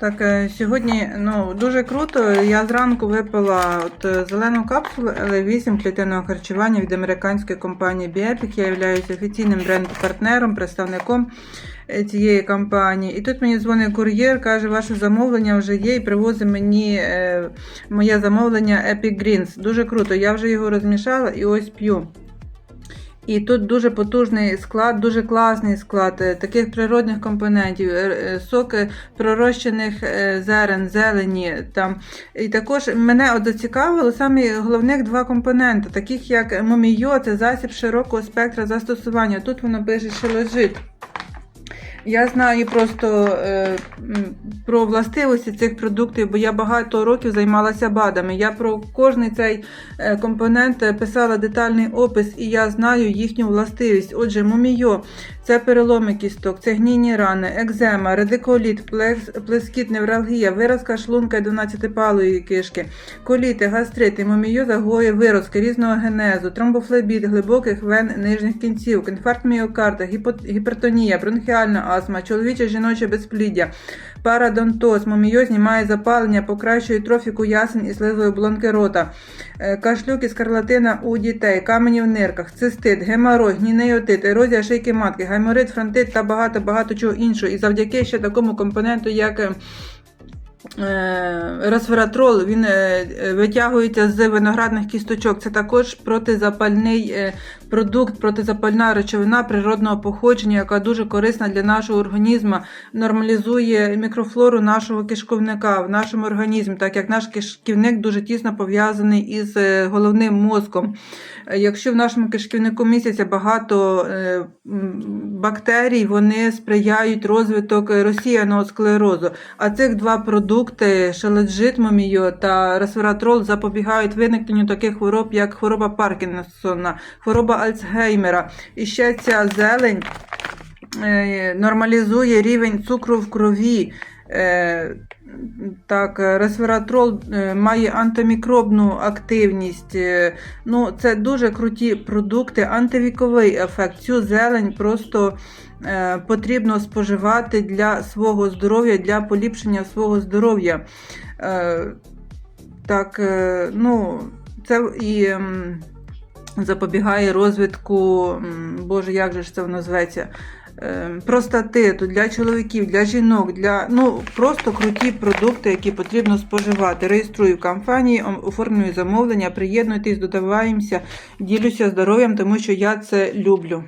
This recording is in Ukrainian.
Так, е, сьогодні ну, дуже круто. Я зранку випила от, е, зелену капсулу L8 клітинного харчування від американської компанії Biopic. Я являюся офіційним бренд-партнером, представником е, цієї компанії. І тут мені дзвонить кур'єр, каже, ваше замовлення вже є, і привозить мені е, моє замовлення Epic Greens. Дуже круто. Я вже його розмішала і ось п'ю. І тут дуже потужний склад, дуже класний склад е, таких природних компонентів, е, е, соки пророщених зерен, зелені. Там. І також мене от зацікавило саме головних два компоненти, таких як момійо, це засіб широкого спектра застосування. Тут воно пише, лежить. Я знаю просто е, про властивості цих продуктів, бо я багато років займалася БАДами. Я про кожний цей е, компонент е, писала детальний опис, і я знаю їхню властивість. Отже, мумійо це переломи кісток, це гнійні рани, екзема, радикуліт, плекс- плескіт, невралгія, виразка шлунка і 12-палої кишки, коліти, гастрити, мумійо загоює виразки різного генезу, тромбофлебіт, глибоких вен нижніх кінцівок, інфаркт міокарда, гіпертонія, бронхіальна астма, чоловіче жіноче безпліддя, парадонтоз, мумійо знімає запалення, покращує трофіку ясен і слизової оболонки рота, е, кашлюк і скарлатина у дітей, камені в нирках, цистит, геморой, гнінеотит, ерозія шийки матки, гайморит, фронтит та багато-багато чого іншого. І завдяки ще такому компоненту, як е, Е, він е, витягується з виноградних кісточок. Це також протизапальний е, продукт, протизапальна речовина природного походження, яка дуже корисна для нашого організму, нормалізує мікрофлору нашого кишковника в нашому організмі, так як наш кишківник дуже тісно пов'язаний із головним мозком. Якщо в нашому кишківнику містяться багато бактерій, вони сприяють розвиток розсіяного склерозу. А цих два продукти, шеледжит момійо та ресвератрол, запобігають виникненню таких хвороб, як хвороба Паркінсона, хвороба Альцгеймера. І ще ця зелень е, нормалізує рівень цукру в крові. Е, Так, е, ресвератрол е, має антимікробну активність. Ну, це дуже круті продукти, антивіковий ефект. Цю зелень просто потрібно споживати для свого здоров'я, для поліпшення свого здоров'я. Так, ну, це і. Запобігає розвитку, боже, як же ж це воно зветься? Е, Простатиту для чоловіків, для жінок, для ну просто круті продукти, які потрібно споживати. Реєструю компанії, оформлюю замовлення, приєднуйтесь, додаваємося, ділюся здоров'ям, тому що я це люблю.